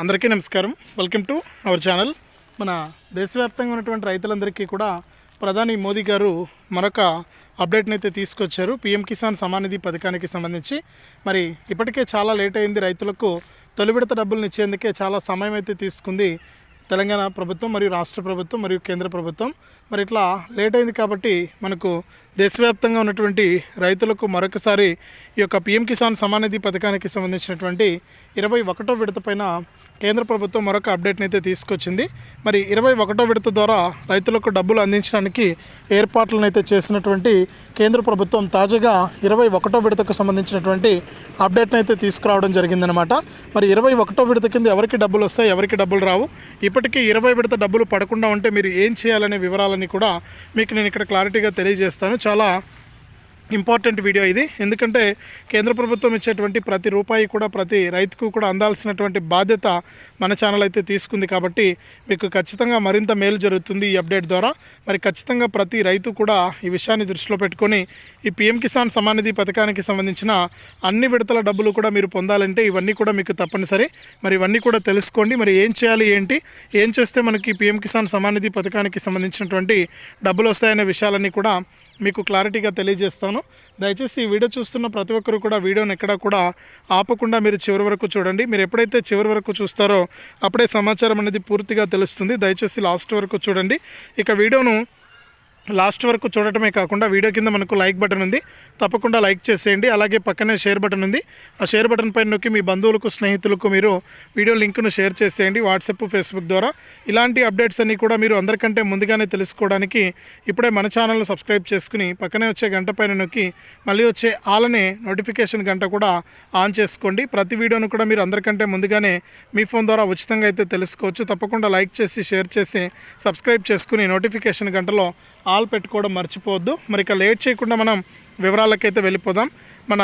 అందరికీ నమస్కారం. Welcome to our channel మన దేశవ్యాప్తంగా ఉన్నటువంటి రైతులందరికీ కూడా ప్రధాని మోదీ గారు మరొక అప్డేట్ని అయితే తీసుకొచ్చారు. పీఎం కిసాన్ సమానిధి పథకానికి సంబంధించి. మరి ఇప్పటికే చాలా లేట్ అయింది రైతులకు తొలి విడత డబ్బులను ఇచ్చేందుకే చాలా సమయం అయితే తీసుకుంది తెలంగాణ ప్రభుత్వం మరియు రాష్ట్ర ప్రభుత్వం మరియు కేంద్ర ప్రభుత్వం. మరి ఇట్లా లేట్ అయింది కాబట్టి మనకు దేశవ్యాప్తంగా ఉన్నటువంటి రైతులకు మరొకసారి ఈ యొక్క పిఎం కిసాన్ సమానిధి పథకానికి సంబంధించినటువంటి ఇరవై ఒకటో విడత పైన కేంద్ర ప్రభుత్వం మరొక అప్డేట్ని అయితే తీసుకొచ్చింది. మరి ఇరవై ఒకటో విడత ద్వారా రైతులకు డబ్బులు అందించడానికి ఏర్పాట్లను అయితే చేసినటువంటి కేంద్ర ప్రభుత్వం తాజాగా ఇరవై ఒకటో విడతకు సంబంధించినటువంటి అప్డేట్ని అయితే తీసుకురావడం జరిగిందనమాట మరి ఇరవై ఒకటో విడత కింద ఎవరికి డబ్బులు వస్తాయి ఎవరికి డబ్బులు రావు? ఇప్పటికీ ఇరవై విడత డబ్బులు పడకుండా ఉంటే మీరు ఏం చేయాలనే వివరాలని కూడా మీకు నేను ఇక్కడ క్లారిటీగా తెలియజేస్తాను. చాలా ఇంపార్టెంట్ వీడియో ఇది. ఎందుకంటే కేంద్ర ప్రభుత్వం ఇచ్చేటువంటి ప్రతి రూపాయి కూడా ప్రతి రైతుకు కూడా అందాల్సినటువంటి బాధ్యత మన ఛానల్ అయితే తీసుకుంది కాబట్టి మీకు ఖచ్చితంగా మరింత మేలు జరుగుతుంది ఈ అప్డేట్ ద్వారా. మరి ఖచ్చితంగా ప్రతి రైతు కూడా ఈ విషయాన్ని దృష్టిలో పెట్టుకొని ఈ పిఎం కిసాన్ సమానిధి పథకానికి సంబంధించిన అన్ని విడతల డబ్బులు కూడా మీరు పొందాలంటే ఇవన్నీ కూడా మీకు తప్పనిసరి. మరి ఇవన్నీ కూడా తెలుసుకోండి. మరి ఏం చేయాలి ఏంటి ఏం చేస్తే మనకి పిఎం కిసాన్ సమానిధి పథకానికి సంబంధించినటువంటి డబ్బులు వస్తాయనే విషయాలన్నీ కూడా మీకు క్లారిటీగా తెలియజేస్తాను. దయచేసి ఈ వీడియో చూస్తున్న ప్రతి ఒక్కరు కూడా వీడియోని ఎక్కడ కూడా ఆపకుండా మీరు చివరి వరకు చూడండి. మీరు ఎప్పుడైతే చివరి వరకు చూస్తారో అప్పుడే సమాచారం అనేది పూర్తిగా తెలుస్తుంది. దయచేసి లాస్ట్ వరకు చూడండి. ఇక వీడియోను లాస్ట్ వరకు చూడటమే కాకుండా వీడియో కింద మనకు లైక్ బటన్ ఉంది. తప్పకుండా లైక్ చేసేయండి. అలాగే పక్కనే షేర్ బటన్ ఉంది. ఆ షేర్ బటన్ పైన నొక్కి మీ బంధువులకు స్నేహితులకు మీరు వీడియో లింక్ను షేర్ చేసేయండి. వాట్సాప్ ఫేస్బుక్ ద్వారా. ఇలాంటి అప్డేట్స్ అన్నీ కూడా మీరు అందరికంటే ముందుగానే తెలుసుకోవడానికి ఇప్పుడే మన ఛానల్ను సబ్స్క్రైబ్ చేసుకుని పక్కనే వచ్చే గంట పైన నొక్కి మళ్ళీ వచ్చే ఆలనే నోటిఫికేషన్ గంట కూడా ఆన్ చేసుకోండి. ప్రతి వీడియోను కూడా మీరు అందరికంటే ముందుగానే మీ ఫోన్ ద్వారా ఉచితంగా అయితే తెలుసుకోవచ్చు. తప్పకుండా లైక్ చేసి షేర్ చేసి సబ్స్క్రైబ్ చేసుకుని నోటిఫికేషన్ గంటలో ఆల్ పెట్టుకోవడం మర్చిపోవద్దు. మరి ఇక లేట్ చేయకుండా మనం వివరాలకైతే వెళ్ళిపోదాం. మన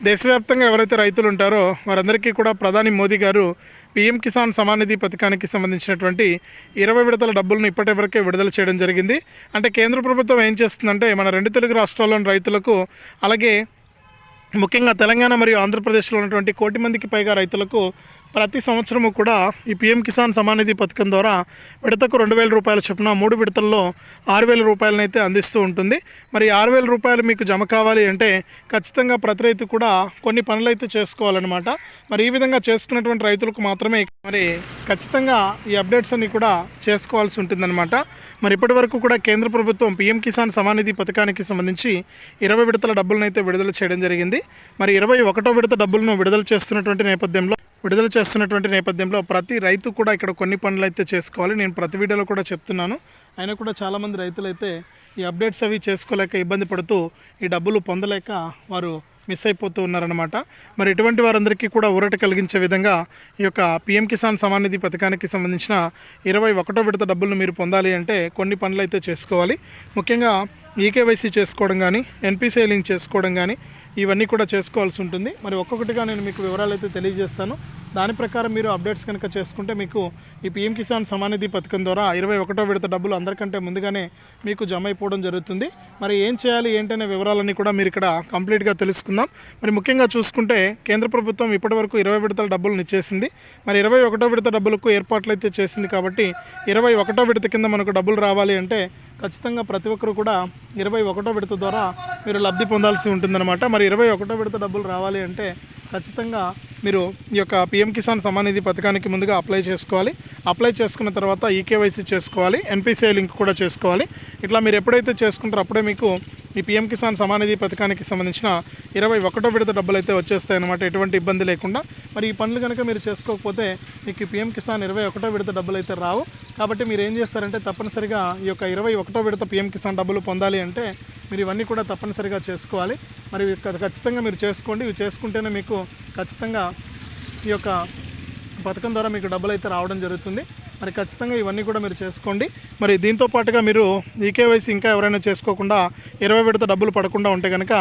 దేశవ్యాప్తంగా ఎవరైతే రైతులు ఉంటారో వారందరికీ కూడా ప్రధాని మోదీ గారు పీఎం కిసాన్ సమానిధి పథకానికి సంబంధించినటువంటి ఇరవై విడతల డబ్బులను ఇప్పటివరకే విడుదల చేయడం జరిగింది. అంటే కేంద్ర ప్రభుత్వం ఏం చేస్తుందంటే మన రెండు తెలుగు రాష్ట్రాల్లోని రైతులకు అలాగే ముఖ్యంగా తెలంగాణ మరియు ఆంధ్రప్రదేశ్లో ఉన్నటువంటి కోటి మందికి పైగా రైతులకు ప్రతి సంవత్సరము కూడా ఈ పీఎం కిసాన్ సమానిధి పథకం ద్వారా విడతకు రెండు వేల రూపాయల చొప్పున మూడు విడతల్లో ఆరు వేల రూపాయలనైతే అందిస్తూ ఉంటుంది. మరి ఆరు వేల రూపాయలు మీకు జమ కావాలి అంటే ఖచ్చితంగా ప్రతి రైతు కూడా కొన్ని పనులు అయితే చేసుకోవాలన్నమాట. మరి ఈ విధంగా చేసుకున్నటువంటి రైతులకు మాత్రమే మరి ఖచ్చితంగా ఈ అప్డేట్స్ అన్ని కూడా చేసుకోవాల్సి ఉంటుందన్నమాట. మరి ఇప్పటి వరకు కూడా కేంద్ర ప్రభుత్వం పీఎం కిసాన్ సమానిధి పథకానికి సంబంధించి ఇరవై విడతల డబ్బులను అయితే విడుదల చేయడం జరిగింది. మరి ఇరవై ఒకటో విడత డబ్బులను విడుదల చేస్తున్నటువంటి నేపథ్యంలో విడుదల చేస్తున్నటువంటి నేపథ్యంలో ప్రతి రైతు కూడా ఇక్కడ కొన్ని పనులు అయితే చేసుకోవాలి. నేను ప్రతి వీడియోలో కూడా చెప్తున్నాను. అయినా కూడా చాలామంది రైతులు అయితే ఈ అప్డేట్స్ అవి చేసుకోలేక ఇబ్బంది పడుతూ ఈ డబ్బులు పొందలేక వారు మిస్ అయిపోతూ ఉన్నారనమాట మరి ఇటువంటి వారందరికీ కూడా ఊరట కలిగించే విధంగా ఈ యొక్క పిఎం కిసాన్ సమానిధి పథకానికి సంబంధించిన ఇరవై ఒకటో విడత డబ్బులను మీరు పొందాలి అంటే కొన్ని పనులు అయితే చేసుకోవాలి. ముఖ్యంగా ఈకేవైసీ చేసుకోవడం కానీ ఎన్పిసిఐ లింక్ చేసుకోవడం కానీ ఇవన్నీ కూడా చేసుకోవాల్సి ఉంటుంది. మరి ఒక్కొక్కటిగా నేను మీకు వివరాలు అయితే తెలియజేస్తాను. దాని ప్రకారం మీరు అప్డేట్స్ కనుక చేసుకుంటే మీకు ఈ పీఎం కిసాన్ సమానిధి పథకం ద్వారా ఇరవై ఒకటో విడత డబ్బులు అందరికంటే ముందుగానే మీకు జమ అయిపోవడం జరుగుతుంది. మరి ఏం చేయాలి ఏంటనే వివరాలన్నీ కూడా మీరు ఇక్కడ కంప్లీట్గా తెలుసుకుందాం. మరి ముఖ్యంగా చూసుకుంటే కేంద్ర ప్రభుత్వం ఇప్పటివరకు ఇరవై విడతల డబ్బులను ఇచ్చేసింది. మరి ఇరవై ఒకటో విడత డబ్బులకు ఏర్పాట్లు అయితే చేసింది కాబట్టి ఇరవై ఒకటో విడత కింద మనకు డబ్బులు రావాలి అంటే ఖచ్చితంగా ప్రతి ఒక్కరు కూడా ఇరవై ఒకటో విడత ద్వారా మీరు లబ్ధి పొందాల్సి ఉంటుందన్నమాట. మరి ఇరవై ఒకటో విడత డబ్బులు రావాలి అంటే ఖచ్చితంగా మీరు ఈ యొక్క పిఎం కిసాన్ సమానిధి పథకానికి ముందుగా అప్లై చేసుకోవాలి. అప్లై చేసుకున్న తర్వాత ఈకేవైసీ చేసుకోవాలి. ఎన్పిసిఐ లింక్ కూడా చేసుకోవాలి. ఇట్లా మీరు ఎప్పుడైతే చేసుకుంటారో అప్పుడే మీకు ఈ పిఎం కిసాన్ సమానిధి పథకానికి సంబంధించిన ఇరవై ఒకటో విడత డబ్బులు అయితే వచ్చేస్తాయి ఎటువంటి ఇబ్బంది లేకుండా. మరి ఈ పనులు కనుక మీరు చేసుకోకపోతే మీకు ఈ పిఎం కిసాన్ ఇరవై ఒకటో విడత డబ్బులు అయితే రావు. కాబట్టి మీరు ఏం చేస్తారంటే తప్పనిసరిగా ఈ యొక్క ఇరవై ఒకటో విడత పిఎం కిసాన్ డబ్బులు పొందాలి అంటే మీరు ఇవన్నీ కూడా తప్పనిసరిగా చేసుకోవాలి. మరి ఖచ్చితంగా మీరు చేసుకోండి. ఇవి చేసుకుంటేనే మీకు ఖచ్చితంగా ఈ యొక్క పథకం ద్వారా మీకు డబ్బులు అయితే రావడం జరుగుతుంది. మరి ఖచ్చితంగా ఇవన్నీ కూడా మీరు చేసుకోండి. మరి దీంతో పాటుగా మీరు ఈకేవైసీ ఇంకా ఎవరైనా చేసుకోకుండా ఇరవై విడత డబ్బులు పడకుండా ఉంటే కనుక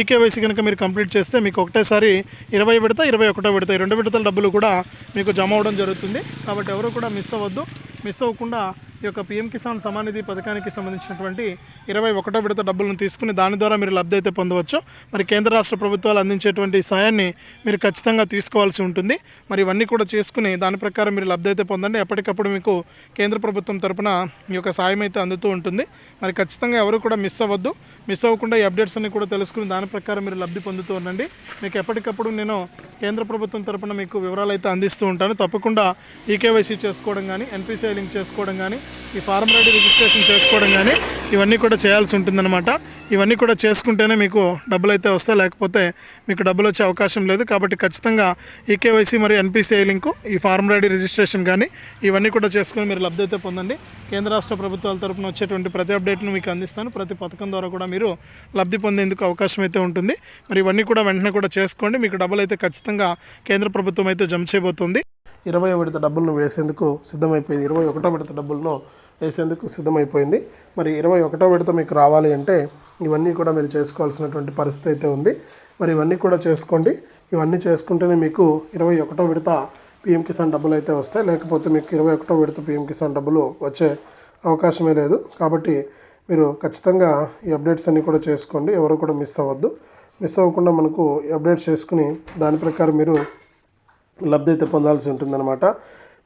ఈకేవైసీ కనుక మీరు కంప్లీట్ చేస్తే మీకు ఒకటేసారి ఇరవై విడత ఇరవై ఒకటో విడత ఈ రెండు విడతల డబ్బులు కూడా మీకు జమ అవ్వడం జరుగుతుంది. కాబట్టి ఎవరు కూడా మిస్ అవ్వద్దు. మిస్ అవ్వకుండా ఈ యొక్క పిఎం కిసాన్ సమానిధి పథకానికి సంబంధించినటువంటి ఇరవై ఒకటో విడత డబ్బులను తీసుకుని దాని ద్వారా మీరు లబ్ధి అయితే పొందవచ్చు. మరి కేంద్ర రాష్ట్ర ప్రభుత్వాలు అందించేటువంటి సాయాన్ని మీరు ఖచ్చితంగా తీసుకోవాల్సి ఉంటుంది. మరి ఇవన్నీ కూడా చేసుకుని దాని ప్రకారం మీరు లబ్ధి అయితే పొందండి. ఎప్పటికప్పుడు మీకు కేంద్ర ప్రభుత్వం తరపున ఈ యొక్క సాయం అయితే అందుతూ ఉంటుంది. మరి ఖచ్చితంగా ఎవరు కూడా మిస్ అవ్వద్దు. మిస్ అవ్వకుండా ఈ అప్డేట్స్ అన్ని కూడా తెలుసుకుని దాని ప్రకారం మీరు లబ్ధి పొందుతూ ఉండండి. మీకు ఎప్పటికప్పుడు నేను కేంద్ర ప్రభుత్వం తరపున మీకు వివరాలు అయితే అందిస్తూ ఉంటాను. తప్పకుండా ఈకేవైసీ చేసుకోవడం కానీ ఎన్పిసిఐ లింక్ చేసుకోవడం కానీ ఈ ఫార్మర్ రెడీ రిజిస్ట్రేషన్ చేసుకోవడం కానీ ఇవన్నీ కూడా చేయాల్సి ఉంటుందన్నమాట. ఇవన్నీ కూడా చేసుకుంటేనే మీకు డబ్బులు అయితే వస్తాయి లేకపోతే మీకు డబ్బులు వచ్చే అవకాశం లేదు. కాబట్టి ఖచ్చితంగా ఈకేవైసీ మరియు ఎన్పిసిఐ లింకు ఈ ఫార్మర్ రెడీ రిజిస్ట్రేషన్ కానీ ఇవన్నీ కూడా చేసుకుని మీరు లబ్ధి అయితే పొందండి. కేంద్ర రాష్ట్ర ప్రభుత్వాల తరపున వచ్చేటువంటి ప్రతి అప్డేట్ను మీకు అందిస్తాను. ప్రతి పథకం ద్వారా కూడా మీరు లబ్ధి పొందేందుకు అవకాశం అయితే ఉంటుంది. మరి ఇవన్నీ కూడా వెంటనే కూడా చేసుకోండి. మీకు డబ్బులు అయితే ఖచ్చితంగా కేంద్ర ప్రభుత్వం అయితే జమ చేయబోతుంది. ఇరవై విడత డబ్బులను వేసేందుకు సిద్ధమైపోయింది. ఇరవై ఒకటో విడత డబ్బులను వేసేందుకు సిద్ధమైపోయింది. మరి ఇరవై ఒకటో విడత మీకు రావాలి అంటే ఇవన్నీ కూడా మీరు చేసుకోవాల్సినటువంటి పరిస్థితి అయితే ఉంది. మరి ఇవన్నీ కూడా చేసుకోండి. ఇవన్నీ చేసుకుంటేనే మీకు ఇరవై ఒకటో విడత పిఎం కిసాన్ డబ్బులు అయితే వస్తాయి. లేకపోతే మీకు ఇరవై ఒకటో విడత పిఎం కిసాన్ డబ్బులు వచ్చే అవకాశమే లేదు. కాబట్టి మీరు ఖచ్చితంగా ఈ అప్డేట్స్ అన్నీ కూడా చేసుకోండి. ఎవరు కూడా మిస్ అవ్వద్దు. మిస్ అవ్వకుండా మనకు అప్డేట్ చేసుకుని దాని ప్రకారం మీరు లబ్ధి అయితే పొందాల్సి ఉంటుందన్నమాట.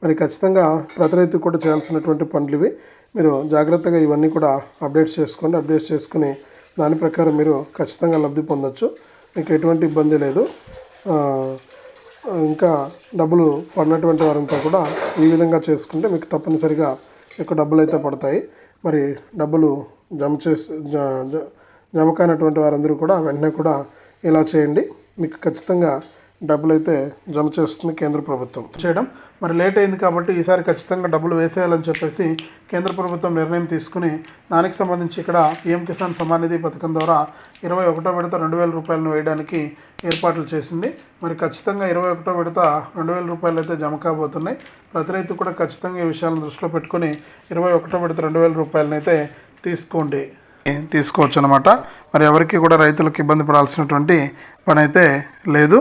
మరి ఖచ్చితంగా ప్రతి రైతు కూడా చేయాల్సినటువంటి పనులు ఇవి. మీరు జాగ్రత్తగా ఇవన్నీ కూడా అప్డేట్స్ చేసుకోండి. అప్డేట్స్ చేసుకుని దాని ప్రకారం మీరు ఖచ్చితంగా లబ్ధి పొందొచ్చు. మీకు ఎటువంటి ఇబ్బంది లేదు. ఇంకా డబ్బులు పడినటువంటి వారంతా కూడా ఈ విధంగా చేసుకుంటే మీకు తప్పనిసరిగా ఎక్కువ డబ్బులు అయితే పడతాయి. మరి డబ్బులు జమ చేసి జ- జమ కానటువంటి వారందరూ కూడా వెంటనే కూడా ఇలా చేయండి. మీకు ఖచ్చితంగా డబ్బులు అయితే జమ చేస్తుంది కేంద్ర ప్రభుత్వం. చేయడం. మరి లేట్ అయింది కాబట్టి ఈసారి ఖచ్చితంగా డబ్బులు వేసేయాలని చెప్పేసి కేంద్ర ప్రభుత్వం నిర్ణయం తీసుకుని దానికి సంబంధించి ఇక్కడ పిఎం కిసాన్ సమ్మాన్ నిధి పథకం ద్వారా ఇరవై ఒకటో విడత రెండు వేల రూపాయలను వేయడానికి ఏర్పాట్లు చేసింది. మరి ఖచ్చితంగా ఇరవై ఒకటో విడత రెండు వేల రూపాయలు అయితే జమ కాబోతున్నాయి. ప్రతి రైతు కూడా ఖచ్చితంగా ఈ విషయాలను దృష్టిలో పెట్టుకుని ఇరవై ఒకటో విడత రెండు వేల రూపాయలను అయితే తీసుకోండి. తీసుకోవచ్చు అనమాట మరి ఎవరికి కూడా రైతులకు ఇబ్బంది పడాల్సినటువంటి పని అయితే లేదు.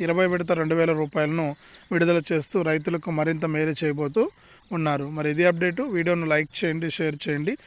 ఇరవై విడత రెండు వేల రూపాయలను విడుదల చేస్తూ రైతులకు మరింత మేలు చేయబోతూ ఉన్నారు. మరి ఇది అప్డేటు. వీడియోను లైక్ చేయండి షేర్ చేయండి.